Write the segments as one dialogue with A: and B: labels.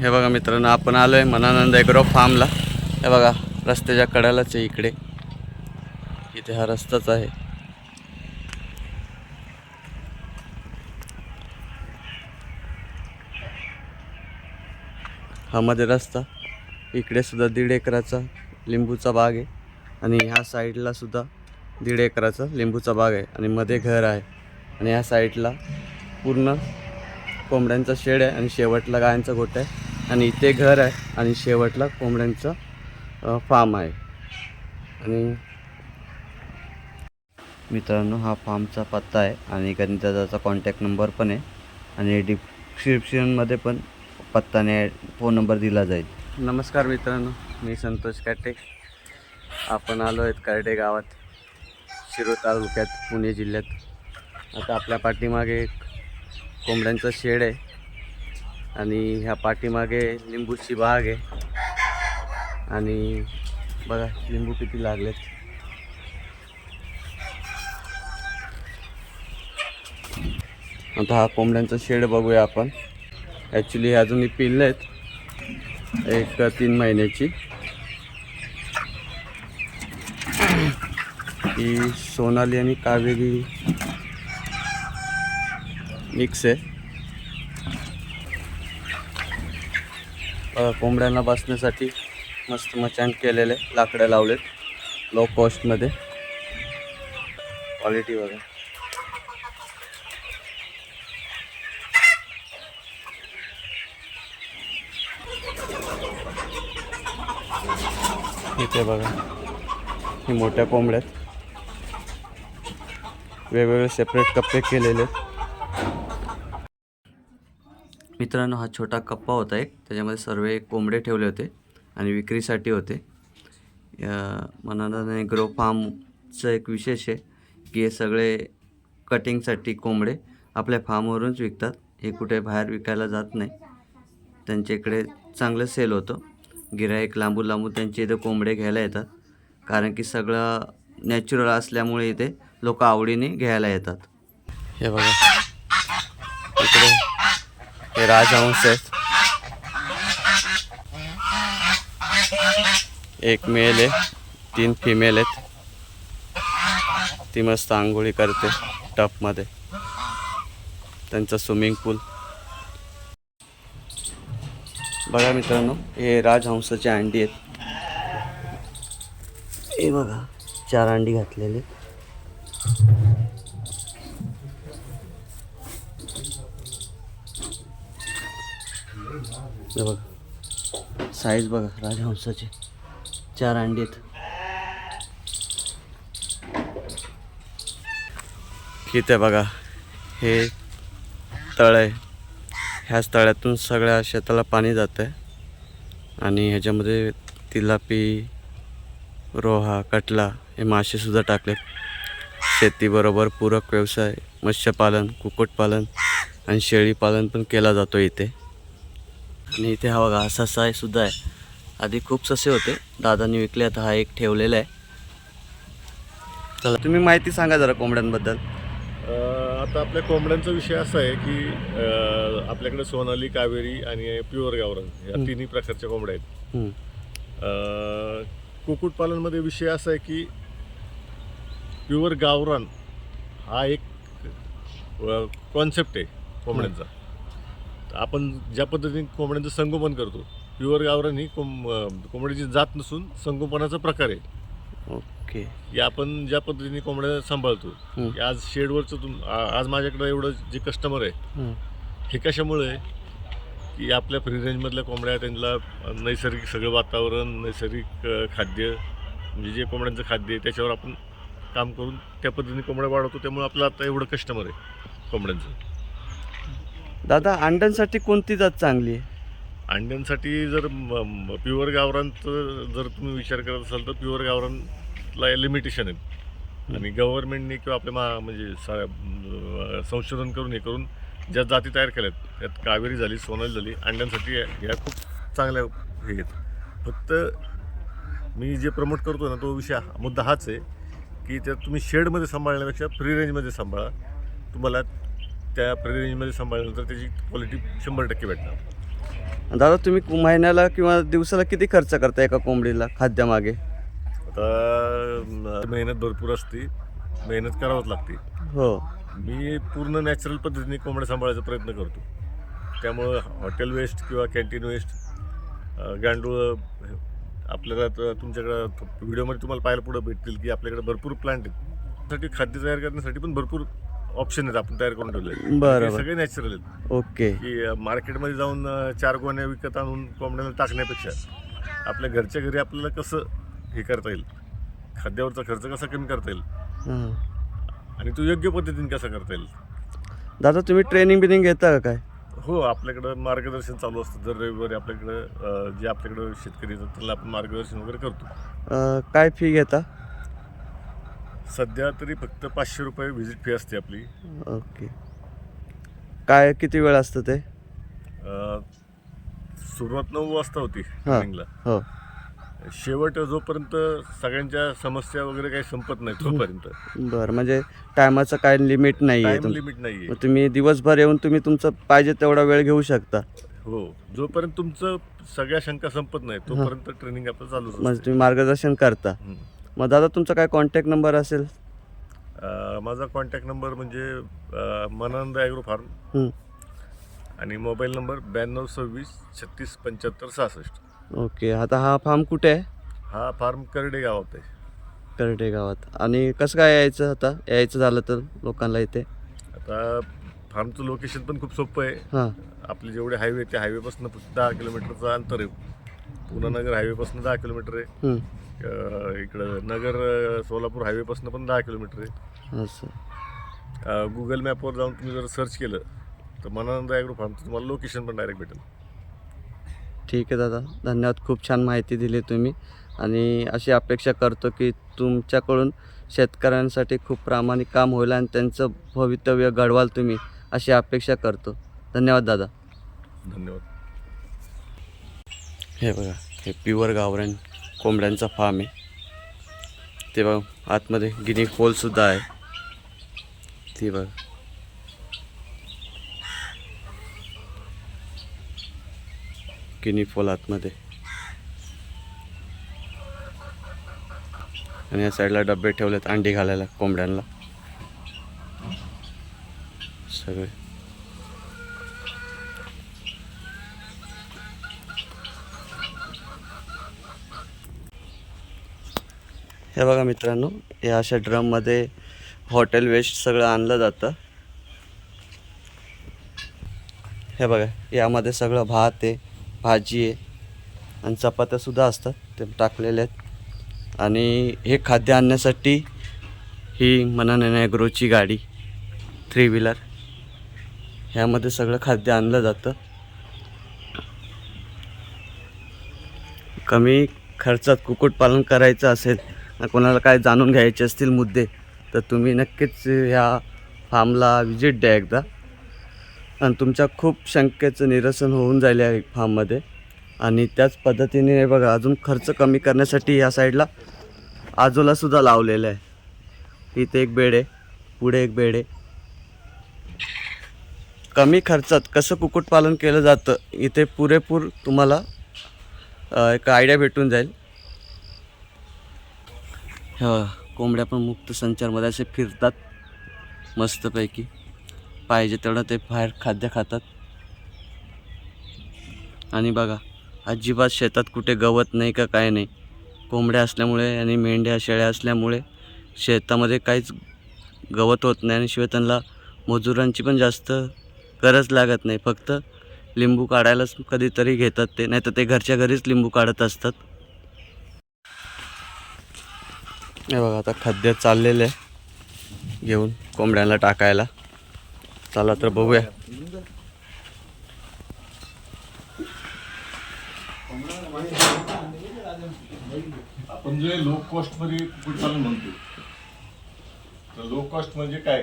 A: हे बघा मित्रांनो आपण आलो आहे मनानंद ॲग्रो फार्मला हे बघा रस्त्याच्या कड्यालाच आहे इकडे. इथे हा रस्ताच आहे. हा मध्ये रस्ता. इकडे सुद्धा दीड एकराचा लिंबूचा बाग आहे. आणि ह्या साईडला सुद्धा दीड एकराचा लिंबूचा बाग आहे. आणि मध्ये घर आहे. आणि ह्या साईडला पूर्ण कोंबड्यांचा शेड आहे आणि शेवटला गायांचा गोठा आहे. आणि इथे घर आहे आणि शेवटला कोंबड्यांचं फार्म आहे. आणि मित्रांनो हा फार्मचा पत्ता आहे आणि गणिताचा कॉन्टॅक्ट नंबर पण आहे. आणि डिस्क्रिप्शनमध्ये पण पत्ताने फोन नंबर दिला जाईल. नमस्कार मित्रांनो मी संतोष काटे. आपण आलो आहेत करडे गावात शिरो तालुक्यात पुणे जिल्ह्यात. आता आपल्या पाठीमागे एक कोंबड्यांचं शेड आहे. आणि ह्या पाठीमागे लिंबूची बाग आहे. आणि बघा लिंबू किती लागलेत. आता हा कोंबड्यांचा शेड बघूया आपण. ॲक्च्युली अजूनही पिल्ले आहेत एक तीन महिन्याची. ही सोनाली आणि कावेरी मिक्स आहे. कोंबड्यांना बसण्यासाठी मस्त मचान केलेले लाकडं लावलेत लो कॉस्टमध्ये क्वालिटी बघा. इथे बघा. ही मोठ्या कोंबड्यात वेगवेगळे सेपरेट कप्पे केलेले आहेत. मित्रांनो हा छोटा कप्पा होता एक. त्याच्यामध्ये सर्व कोंबडे ठेवले होते आणि विक्रीसाठी होते. मनाने ग्रो फार्मचं एक विशेष आहे की हे सगळे कटिंगसाठी कोंबडे आपल्या फार्मवरूनच विकतात. हे कुठे बाहेर विकायला जात नाही. त्यांच्या इकडे चांगलं सेल होतं. गिराईक लांबून लांबून त्यांच्या इथं कोंबडे घ्यायला येतात. कारण की सगळं नॅचरल असल्यामुळे इथे लोक आवडीने घ्यायला येतात. हे बघा. इकडे हे राजहंस आहेत एक मेल आहे तीन फिमेल आहेत। ती मस्त आंघोळी करते टपमध्ये त्यांचं स्विमिंग पूल बघा मित्रांनो हे राजहंसाची अंडी आहेत. हे बघा चार अंडी घातलेली. हे बघा. साईज बघा राजहंसाचे. चार अंडी आहेत. किती बघा हे तळ आहे. ह्याच तळ्यातून सगळ्या शेताला पाणी जातं आहे आणि ह्याच्यामध्ये तिलापी रोहा कटला हे मासेसुद्धा टाकलेत. शेतीबरोबर पूरक व्यवसाय मत्स्यपालन कुक्कुटपालन आणि शेळीपालन पण केला जातो इथे. आणि इथे हा बघा असा साय सुद्धा आहे. आधी खूप ससे होते दादांनी विकले आता हा एक ठेवलेला आहे. चला तुम्ही माहिती सांगा जरा कोंबड्यांबद्दल.
B: आता आपल्या कोंबड्यांचा विषय असा आहे की आपल्याकडे सोनाली कावेरी आणि प्युअर गावरान या तिन्ही प्रकारच्या कोंबड्या आहेत.
A: हं.
B: कुक्कुटपालनमध्ये विषय असा आहे की प्युअर गावरान हा एक कॉन्सेप्ट आहे कोंबड्यांचा. आपण ज्या पद्धतीने कोंबड्यांचं संगोपन करतो प्युअर गावरान ही कोंब अ, कोंबड्याची जात नसून संगोपनाचा प्रकार आहे
A: ओके
B: की आपण ज्या पद्धतीने कोंबड्या सांभाळतो. की आज शेडवरचं तुम आ- आज माझ्याकडे एवढं जे कस्टमर आहे
A: हं.
B: हे कशामुळे आहे की आपल्या फ्री रेंजमधल्या कोंबड्या त्यांना नैसर्गिक सगळं वातावरण नैसर्गिक अ, खाद्य म्हणजे जे कोंबड्यांचं खाद्य आहे त्याच्यावर आपण काम करून त्या पद्धतीने कोंबड्या वाढवतो त्यामुळे आपलं आता एवढं कस्टमर आहे कोंबड्यांचं
A: दादा अंड्यांसाठी कोणती जात चांगली आहे?
B: अंड्यांसाठी जर प्युअर गावरांचं जर तुम्ही विचार करत असाल तर प्युअर गावरानला लिमिटेशन आहेत आणि गव्हर्नमेंटने किंवा आपल्या मा म्हणजे सा- संशोधन करून हे करून ज्या जाती तयार केल्यात त्यात कावेरी झाली सोनाली झाली अंड्यांसाठी या ह्या खूप चांगल्या हे आहेत. फक्त मी जे प्रमोट करतो ना तो विषय मुद्दा हाच आहे की त्या तुम्ही शेडमध्ये सांभाळण्यापेक्षा फ्री रेंजमध्ये सांभाळा. तुम्हाला त्या रेंजमध्ये सांभाळल्यानंतर त्याची क्वालिटी शंभर टक्के भेटणार.
A: दादा तुम्ही महिन्याला किंवा दिवसाला किती खर्च करता एका कोंबडीला खाद्यामागे?
B: आता मेहनत भरपूर असते. मेहनत करावंच लागते.
A: हो.
B: मी पूर्ण नॅचरल पद्धतीने कोंबड्या सांभाळायचा प्रयत्न करतो. त्यामुळं हॉटेल वेस्ट किंवा कॅन्टीन वेस्ट गांडूळ आपल्याला तुमच्याकडं व्हिडिओमध्ये तुम्हाला पाहायला पुढं भेटतील की आपल्याकडे भरपूर प्लांट आहेत. त्यासाठी खाद्य तयार करण्यासाठी पण भरपूर ऑप्शन आहेत आपण तयार करून ठेवले
A: बरोबर.
B: सगळे नॅचरल आहेत.
A: ओके.
B: की अं, मार्केटमध्ये जाऊन अं, चार गोण्या विकत आणून कोंबड्याला टाकण्यापेक्षा आपल्या घरच्या घरी आपल्याला कसं हे करता येईल? खाद्यावरचा खर्च कसा कमी करता येईल?
A: हां.
B: आणि तो योग्य पद्धतीने कसा करता येईल?
A: दादा तुम्ही ट्रेनिंग बिनिंग घेता का काय?
B: हो आपल्याकडं मार्गदर्शन चालू असतं. दर रविवारी आपल्याकडं अं, जे आपल्याकडं शेतकरी येतात त्यांना आपण मार्गदर्शन वगैरे करतो.
A: अं, काय फी घेता?
B: सध्या तरी फक्त पाचशे रुपये व्हिजिट फी असते आपली.
A: ओके. काय किती वेळ असतं ते?
B: अं, सुरुवात नऊ वाजता होती ट्रेनिंगला
A: हो.
B: शेवट जोपर्यंत सगळ्यांच्या समस्या वगैरे काही संपत नाही तोपर्यंत.
A: बरं म्हणजे टायमाचं काय लिमिट नाही आहे
B: टाइम
A: तुम
B: लिमिट नाहीये.
A: मग तुम्ही दिवसभर येऊन तुम्ही तुमचं पाहिजे तेवढा वेळ घेऊ शकता.
B: हो जोपर्यंत तुमचं सगळ्या शंका संपत नाही तोपर्यंत ट्रेनिंग आपलं चालूच
A: म्हणजे
B: असते.
A: तुम्ही मार्गदर्शन करता. मग दादा तुमचा काय कॉन्टॅक्ट नंबर असेल?
B: माझा कॉन्टॅक्ट नंबर म्हणजे मनानंद ॲग्रो फार्म. आणि मोबाईल नंबर ब्याण्णव सव्वीस छत्तीस पंच्याहत्तर सहासष्ट.
A: ओके आता हा फार्म कुठे आहे?
B: हा फार्म करडे गावात आहे.
A: करडे गावात. आणि कसं काय यायचं आता? यायचं झालं तर लोकांना इथे?
B: आता फार्मचं लोकेशन पण खूप सोपं आहे.
A: हां.
B: आपले जेवढे हायवे त्या हायवेपासून दहा किलोमीटरचं अंतर आहे. पुणा नगर हायवेपासून दहा किलोमीटर आहे.
A: हं.
B: अं, इकडं नगर अं, सोलापूर हायवेपासून पण दहा किलोमीटर आहे.
A: असं.
B: अं, गुगल मॅपवर जाऊन तुम्ही जर सर्च केलं तर मनानंद ॲग्रो फार्मचं तुम्हाला लोकेशन पण डायरेक्ट भेटेल.
A: ठीक आहे दादा. धन्यवाद. खूप छान माहिती दिली तुम्ही. आणि अशी अपेक्षा करतो की तुमच्याकडून शेतकऱ्यांसाठी खूप प्रामाणिक काम होईल आणि त्यांचं भवितव्य घडवाल तुम्ही अशी अपेक्षा करतो. धन्यवाद दादा.
B: धन्यवाद.
A: हे बघा हे प्युअर गावरान कोंबड्यांचा फार्म आहे. ते बघा आतमध्ये गिनी होलसुद्धा आहे. ती बघा. गिनी फोल आतमध्ये. आणि या साईडला डबे ठेवलेत अंडी घालायला कोंबड्यांना. सगळे. हे बघा मित्रांनो या अशा ड्रममध्ये हॉटेल वेस्ट सगळं आणलं जातं. हे बघा यामध्ये सगळं भात आहे भाजी आहे आणि चपात्यासुद्धा असतात ते टाकलेले आहेत. आणि हे खाद्य आणण्यासाठी ही मनाने ॲग्रोची गाडी थ्री व्हीलर ह्यामध्ये सगळं खाद्य आणलं जातं. कमी खर्चात कुक्कुटपालन करायचं असेल कोणाला काय जाणून घ्यायचे असतील मुद्दे तर तुम्ही नक्कीच ह्या फार्मला व्हिजिट द्या एकदा. आणि तुमच्या खूप शंकेचं निरसन होऊन जाईल या फार्ममध्ये. आणि त्याच पद्धतीने बघा अजून खर्च कमी करण्यासाठी या साईडला आजोलासुद्धा लावलेलं आहे. इथे एक बेड आहे पुढे एक बेड आहे. कमी खर्चात कसं कुक्कुटपालन केलं जातं इथे पुरेपूर तुम्हाला एक आयडिया भेटून जाईल. कोंबड्या पण मुक्त संचारमध्ये असे फिरतात मस्तपैकी. पाहिजे तेवढं ते बाहेर खाद्य खातात. आणि बघा अजिबात शेतात कुठे गवत नाही का काय नाही. कोंबड्या असल्यामुळे आणि मेंढ्या शेळ्या असल्यामुळे शेतामध्ये काहीच गवत होत नाही आणि शिवाय त्यांना मजुरांची पण जास्त गरज लागत नाही. फक्त लिंबू काढायलाच कधीतरी घेतात ते नाही तर ते घरच्या घरीच लिंबू काढत असतात. हे बघा आता खाद्य चाललेलं आहे. घेऊन कोंबड्यांना टाकायला. चला तर बघूया.
B: आपण जे लो कॉस्टमध्ये कुक्कुटपालन म्हणतो तर लो कॉस्ट म्हणजे काय?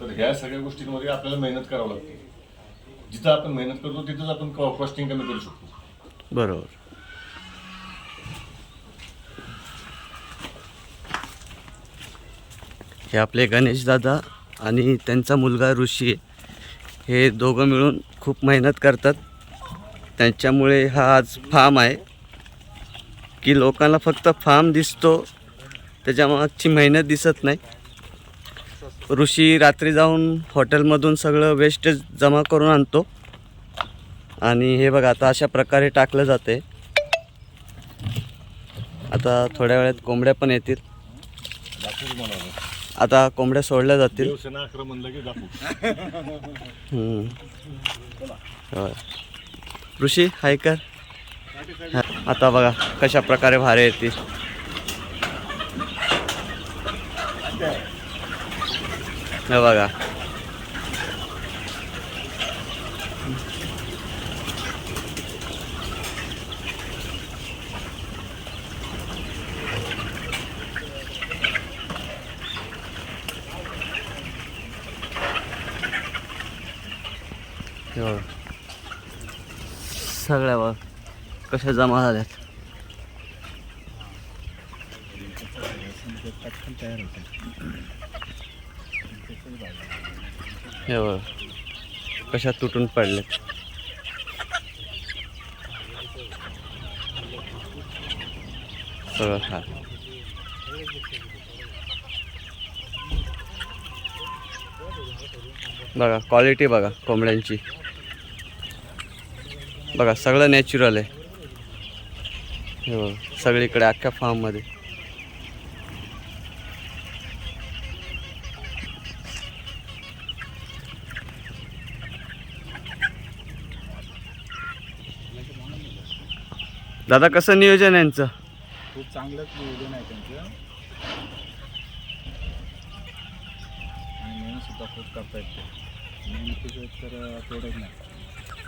B: तर ह्या सगळ्या गोष्टींमध्ये आपल्याला मेहनत करावं लागते. जिथं आपण मेहनत करतो तिथंच आपण कॉस्टिंग कमी करू शकतो.
A: बरोबर. हे आपले गणेश दादा आणि त्यांचा मुलगा ऋषी हे दोघं मिळून खूप मेहनत करतात. त्यांच्यामुळे हा आज फार्म आहे. की लोकांना फक्त फार्म दिसतो त्याच्यामागची मेहनत दिसत नाही. ऋषी रात्री जाऊन हॉटेलमधून सगळं वेस्टेज जमा करून आणतो. आणि हे बघा आता अशा प्रकारे टाकलं जाते आता थोड्या वेळात कोंबड्या पण येतील. आता कोंबड्या सोडल्या जातील. ऋषी हाय. कर हा, आता बघा कशा प्रकारे भारे येतील हे बघा हे बघा सगळ्या बघ. कशा जमा झाल्यात. हे बघ. कशा तुटून पडल्यात. सगळं खा. बघा क्वालिटी बघा कोंबड्यांची. बघा सगळं नॅचरल आहे. हे बघा सगळीकडे अख्ख्या फार्ममध्ये दादा कसं नियोजन आहे यांचं?
C: खूप चांगलंच नियोजन आहे त्यांचं. आणि मेहनत सुद्धा खूप करतायत ते. मेहनतीचं तर तेवढंच नाही.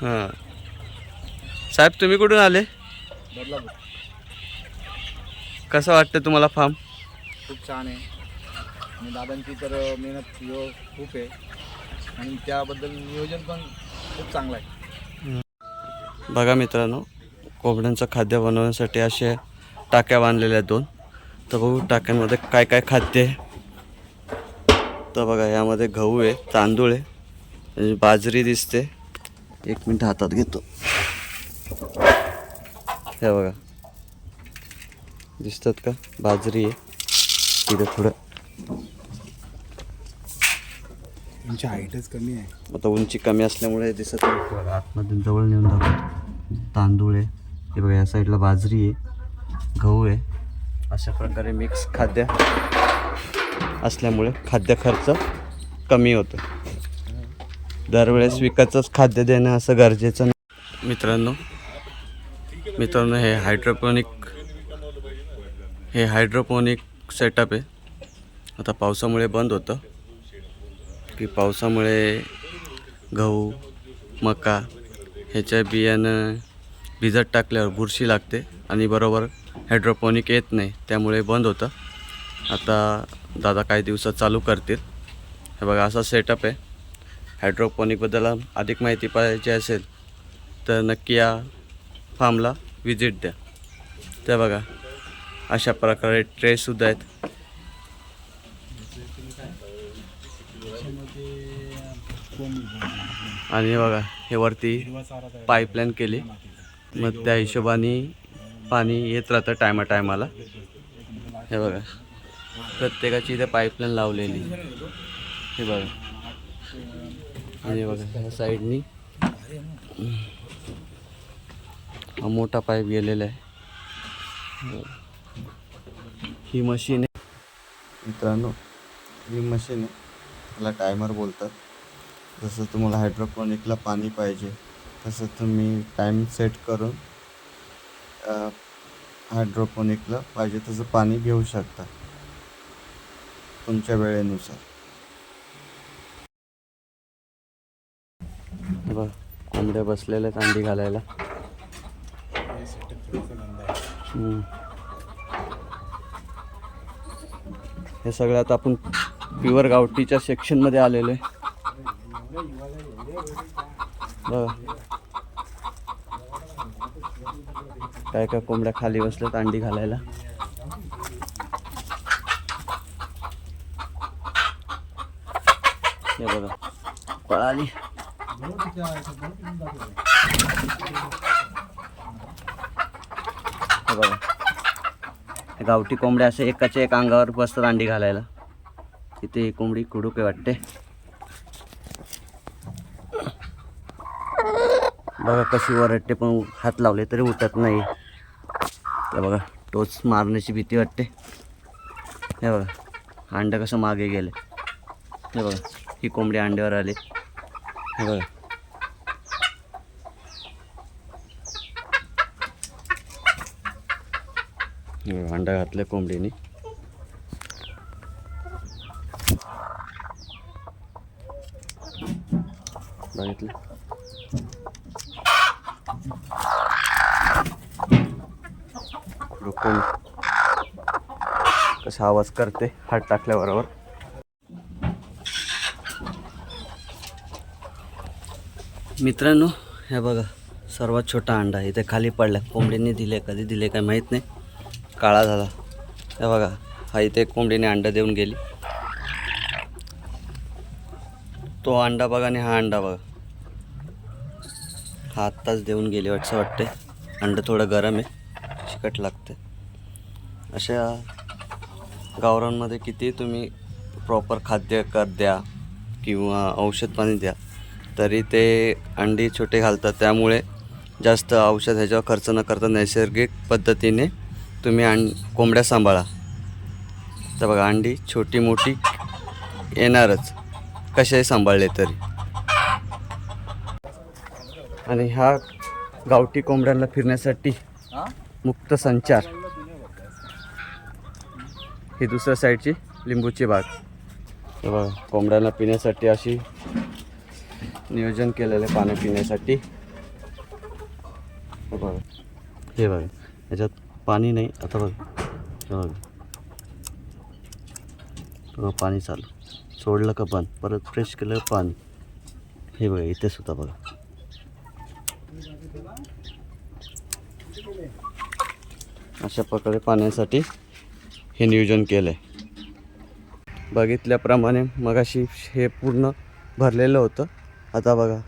A: हां. साहेब तुम्ही कुठून आले? कसं वाटतं तुम्हाला फार्म
C: खूप छान आहे. आणि दादांची तर मेहनत खूप आहे. आणि त्याबद्दल नियोजन पण खूप चांगलं आहे.
A: बघा मित्रांनो कोंबड्यांचं खाद्य बनवण्यासाठी असे टाक्या बांधलेल्या आहेत दोन. तर बघू टाक्यांमध्ये काय काय खाद्य आहे. तर बघा यामध्ये गहू आहे तांदूळ आहे आणि बाजरी दिसते. एक मिनिट हातात घेतो. हे बघा. दिसतात का? बाजरी आहे. तिथं थोडं.
C: त्यांची हाईटच कमी आहे.
A: आता उंची कमी असल्यामुळे दिसत नाही. बघा, आतमध्ये जवळ नेऊन दाखवतो तांदूळ आहे. हे बघा या साईडला बाजरी आहे. गहू आहे. अशा प्रकारे मिक्स खाद्य असल्यामुळे खाद्य खर्च कमी होतो. दरवेळेस विकतच खाद्य देणं असं गरजेचं नाही. मित्रांनो मित्रांनो हे हायड्रोपोनिक हे हायड्रोपोनिक सेटअप आहे. आता पावसामुळे बंद होतं. की पावसामुळे गहू मका ह्याच्या बियाणं भिजत टाकल्यावर बुरशी लागते आणि बरोबर हायड्रोपोनिक येत नाही त्यामुळे बंद होतं. आता दादा काही दिवसात चालू करतील. हे बघा असा सेटअप आहे. हायड्रोपोनिकबद्दल अधिक माहिती पाहिजे असेल तर नक्की या फार्मला विजिट द्या. त्या बघा अशा प्रकारे ट्रेसुद्धा आहेत. आणि बघा हे वरती पाईपलाईन केली. मग त्या हिशोबाने पाणी येत राहतं टायमा टायमाला. हे बघा प्रत्येकाची इथे पाईपलाईन लावलेली. हे बघा. आणि बघा ह्या साईडनी हा मोठा पाईप गेलेला आहे. ही मशीन आहे. मित्रांनो ही मशीन आहे. त्याला टायमर बोलतात. जसं तुम्हाला हायड्रोपोनिकला पाणी पाहिजे तसं तुम्ही टाईम सेट करून हायड्रोपोनिकला पाहिजे तसं पाणी घेऊ शकता. तुमच्या वेळेनुसार. हे बघ कोंबड्या बसलेल्या आहेत अंडी घालायला. हे सगळ्यात आपण प्युअर गावठीच्या सेक्शनमध्ये आलेलो आहे. काय काय कोंबड्या खाली बसल्यात अंडी घालायला. हे बघा. पळाली. हे बघा. हे गावठी कोंबड्या असे एकाच्या एक अंगावर बसतात अंडी घालायला. तिथे ही कोंबडी कुडूके वाटते. बघा कशी वरटते पण हात लावले तरी उठत नाही. बघा टोच मारण्याची भीती वाटते. हे बघा अंड कसं मागे गेले. हे बघा ही कोंबडी अंड्यावर आली. हे बघा हे बघा, अंडा घातल्या कोंबडीने. बघितलं? कोण कसा आवाज करते हात टाकल्याबरोबर. मित्रांनो हे बघा सर्वात छोटा अंडा इथे खाली पडला कोंबडीने दिले कधी दिले काय माहीत नाही. काळा झाला. हे बघा हा इथे कोंबडीने अंडा देऊन गेली. तो अंडा बघा आणि हा अंडा बघा. हा आत्ताच देऊन गेली वाटसं वाटते अंडं थोडं गरम आहे चिकट लागते अशा गावरांमध्ये किती तुम्ही प्रॉपर खाद्य कर द्या किंवा औषध पाणी द्या तरी ते अंडी छोटे घालतात. त्यामुळे जास्त औषध ह्याच्यावर खर्च न करता नैसर्गिक पद्धतीने तुम्ही अं कोंबड्या सांभाळा. तर बघा अंडी छोटी मोठी येणारच. कशाही सांभाळले तरी. आणि ह्या गावठी कोंबड्यांना फिरण्यासाठी मुक्त संचार. ही दुसऱ्या साईडची लिंबूची बाग. हे बघा कोंबड्यांना पिण्यासाठी अशी नियोजन केलेलं आहे पाणी पिण्यासाठी बघा. हे बघा याच्यात पाणी नाही. आता बघा. हे पाणी चालू. सोडलं का बंद? परत फ्रेश केलं पाणी? हे बघा इथे सुद्धा बघा. अशा प्रकारे पाण्यासाठी हे नियोजन केलं आहे बघितल्याप्रमाणे मगाशी हे पूर्ण भरलेलं होतं. आता बघा.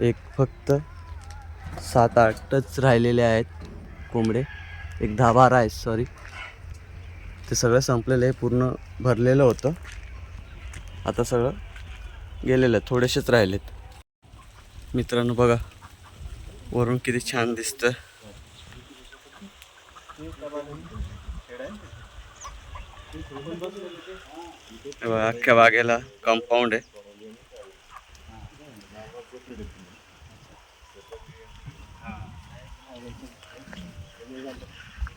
A: एक फक्त सात आठच राहिलेले आहेत कोंबडे. एक दहा बारा आहे सॉरी ते सगळं संपलेलं आहे पूर्ण भरलेलं होतं. आता सगळं गेलेलं आहे थोडेसेच राहिलेत. मित्रांनो बघा वरून किती छान दिसतं. अख्ख्या बागेला कंपाऊंड आहे.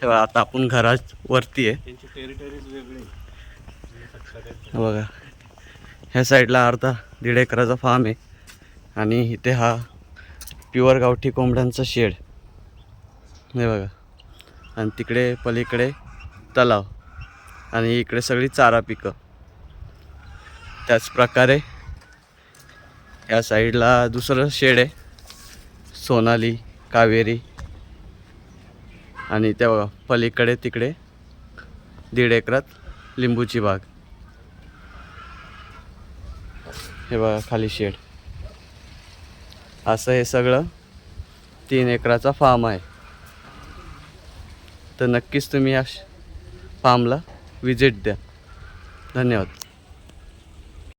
A: हे बघा, आता आपण घरात वरती आहे. बघा ह्या साईडला अर्धा दीड एकराचा फार्म आहे. आणि इथे हा प्युअर गावठी कोंबड्यांचा शेड. हे बघा. आणि तिकडे पलीकडे तलाव. आणि इकडे सगळी चारा पिकं. त्याचप्रकारे या साईडला दुसरं शेड आहे. सोनाली कावेरी. आणि त्या बघा पलीकडे तिकडे दीड एकरात लिंबूची बाग. हे बघा खाली शेड. असं हे सगळं तीन एकराचा फार्म आहे. तर नक्कीच तुम्ही या फार्मला विजिट द्या. धन्यवाद.